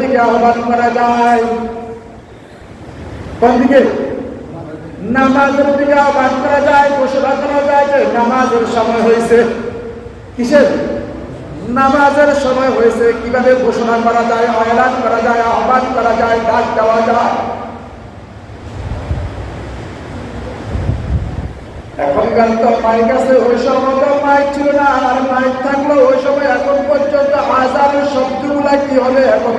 দিকে আহ্বান করা যায়। কোন দিকে নামাজের দিকে আহ্বান করা যায়, ঘোষণা করা যায় যে নামাজের সময় হয়েছে। কিসের? নামাজের সময় হয়েছে। কীভাবে ঘোষণা করা যায় এলান করা যায়, আহ্বান করা যায়, ডাক দেওয়া যায়। এখনকার তো মাইক আছে ওই সময় তো মাইক ছিল না, আর মাইক থাকল ওই সময় এখন পর্যন্ত আজানের শব্দগুলা কি হবে এখন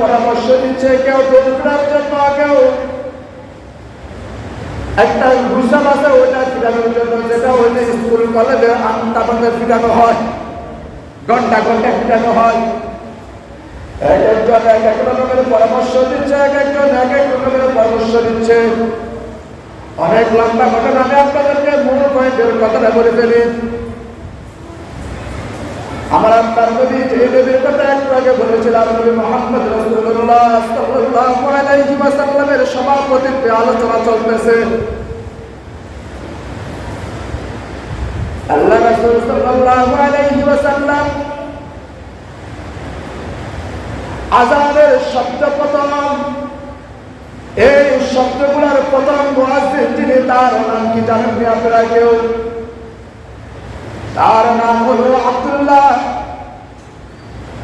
পরামর্শ দিচ্ছে, কেউ দৌড়ার জন্য, কেউ একটা ঘুষাম আছে, ওইটা ফিরানোর জন্য যেটা ওইটা স্কুল, কলেজে আমাদের ফিরানো হয়। ঘণ্টা ঘণ্টা ফিরানো হয়। এক একজন, এক এক রকমের পরামর্শ দিচ্ছে, এক একজন, এক এক রকমের পরামর্শ দিচ্ছে। অনেক লম্বা ঘটনা আমি আপনাদেরকে মূল পয়েন্টের কথাটা বলে ফেলি। আমার আপনার নবী যে নবীর কথা একটু আগে বলেছিলাম, নবী মোহাম্মদ রাসূলুল্লাহ সাল্লাল্লাহু সভাপতিত্বে আলোচনা চলতেছে। আল্লাহ রাসূল সাল্লাল্লাহু আলাইহি ওয়াসাল্লাম আজানের শব্দ প্রথম এই শব্দগুলোর প্রথম মুয়াজ্জিন যিনি, তার নাম কি জানেন আপনারা কেউ? তার নাম হলো আব্দুল্লাহ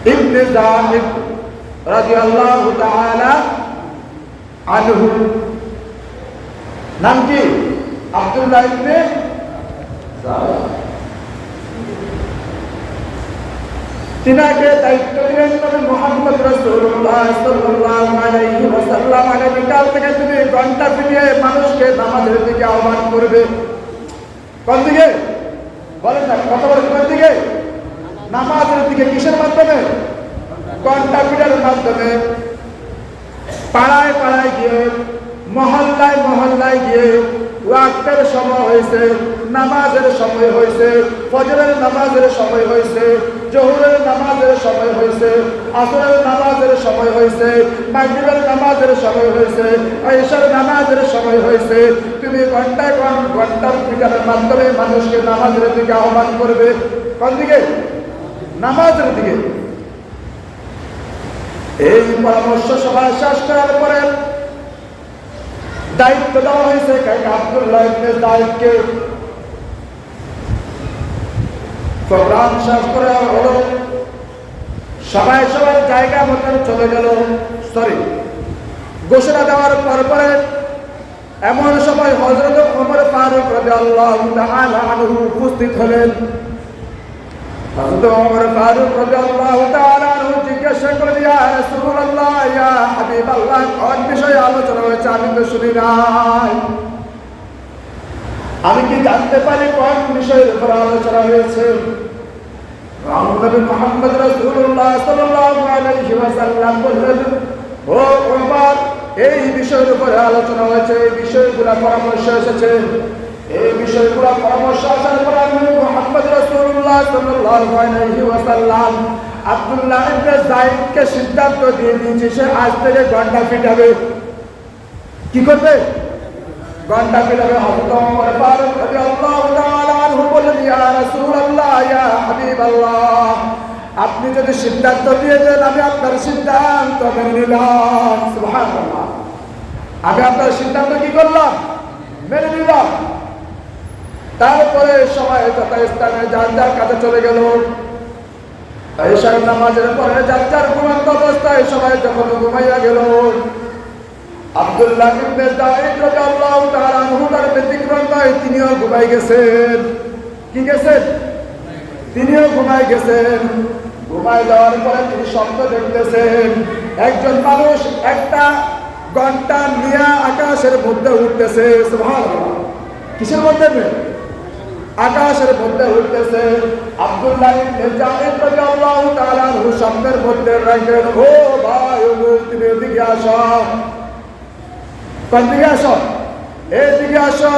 ইবনে জাহিদ রাদিয়াল্লাহু তাআলা আনহু। নাম কি? আব্দুল্লাহ ইবনে তিনাকে দায়িত্ব দিলেন মুহাম্মদ রাসূলুল্লাহ সাল্লাল্লাহু আলাইহি ওয়াসাল্লাম আগামী কাল থেকে তুমি ঘণ্টা পিটিয়ে মানুষকে নামাজের দিকে আহ্বান করবে। কোন দিকে? বলেন না কত বলে কোন দিকে? নামাজের দিকে কিসের মাধ্যমে? ঘণ্টা পিটার মাধ্যমে। পাড়ায় পাড়ায় গিয়ে, মহল্লায় মহল্লায় গিয়ে ওয়াক্তের সময় হয়েছে, নামাজের সময় হয়েছে, ফজরের নামাজের সময় হয়েছে জহুরের নামাজের সময় হয়েছে, আসরের নামাজের সময় হয়েছে, মাগরিবের নামাজের সময় হয়েছে ঈশার নামাজের সময় হয়েছে। তুমি ঘন্টায় ঘন ঘণ্টার পিটারের মাধ্যমে মানুষকে নামাজের দিকে আহ্বান করবে? কোন দিকে? নামাজের দিকে। এই পরামর্শ সভা শেষ করার পরে দায়িত্ব দেওয়া হয়েছে আব্দুল্লাহ ইবনে প্রোগ্রাম শেষ করে হলো, সবাই সবার জায়গা মতন চলে গেল। সরি ঘোষণা দেওয়ার পর পরে এমন সময় হজরত ওমর ফারুক রাদিয়াল্লাহু তাআলা আনহু উপস্থিত হলেন। হযরত ওমর ফারুক রাদিয়াল্লাহু তাআলা আনহু জিজ্ঞাসা ইয়া রাসূলুল্লাহ, ইয়া বিষয়ে আলোচনা হয়েছে? আমি তো শুনি নাই। আমি কি জানতে পারি কোন বিষয়ের উপর আলোচনা হয়েছে? এই বিষয়ের উপরে আলোচনা হয়েছে, এই পরামর্শ এসেছে। এই পরামর্শ সিদ্ধান্ত দিয়ে দিয়েছে, সে আজ থেকে ঘণ্টা পিটাবে কি করবে? ঘণ্টা পিটাবে হযরত ফারুক রাদিয়াল্লাহু তাআলা আনহু বললেন ইয়া রাসূলুল্লাহ ইয়া আপনি যদি সিদ্ধান্ত দিয়ে দেন আমি আপনার সিদ্ধান্ত মেনে নিলাম। আমি আপনার সিদ্ধান্ত কি করলাম? মেনে নিলাম। তারপরে সবাই তথা স্থানে যার যার কাছে চলে গেল। ঈশার নামাজের পরে যার যার ঘুমান্ত অবস্থায় সবাই যখন ঘুমাইয়া গেল। আব্দুল্লাহ ইবনে জাহিদ তার ব্যতিক্রম তিনিও ঘুমাই গেছেন। কি গেছেন? তিনিও ঘুমায় গেছেন। ঘুমায় যাওয়ার পরে তিনি স্বপ্ন দেখতেছেন। একজন মানুষ একটা ঘণ্টা নিয়ে আকাশের মধ্যে উঠতেছে। কিসের মধ্যে? আকাশের মধ্যে উঠতেছে। আব্দুল্লাহ রাদিয়াল্লাহু তাআলা স্বপ্নের মধ্যে রাখেন, ও ভাই তুমি এদিকে আসো। কোন দিকে আসো? এদিকে আসো।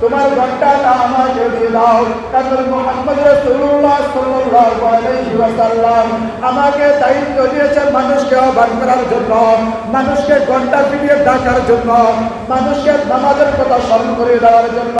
তোমার ঘন্টাটা আমার যদি দাও। কারণ মোহাম্মদ রসুল্লাহ সাল্লাল্লাহু আলাইহি ওয়াসাল্লাম আমাকে দায়িত্ব দিয়েছেন মানুষকে আহ্বান করার জন্য, মানুষকে ঘণ্টা ফিরিয়ে ডাকার জন্য, মানুষকে নামাজের কথা স্মরণ করে দেওয়ার জন্য।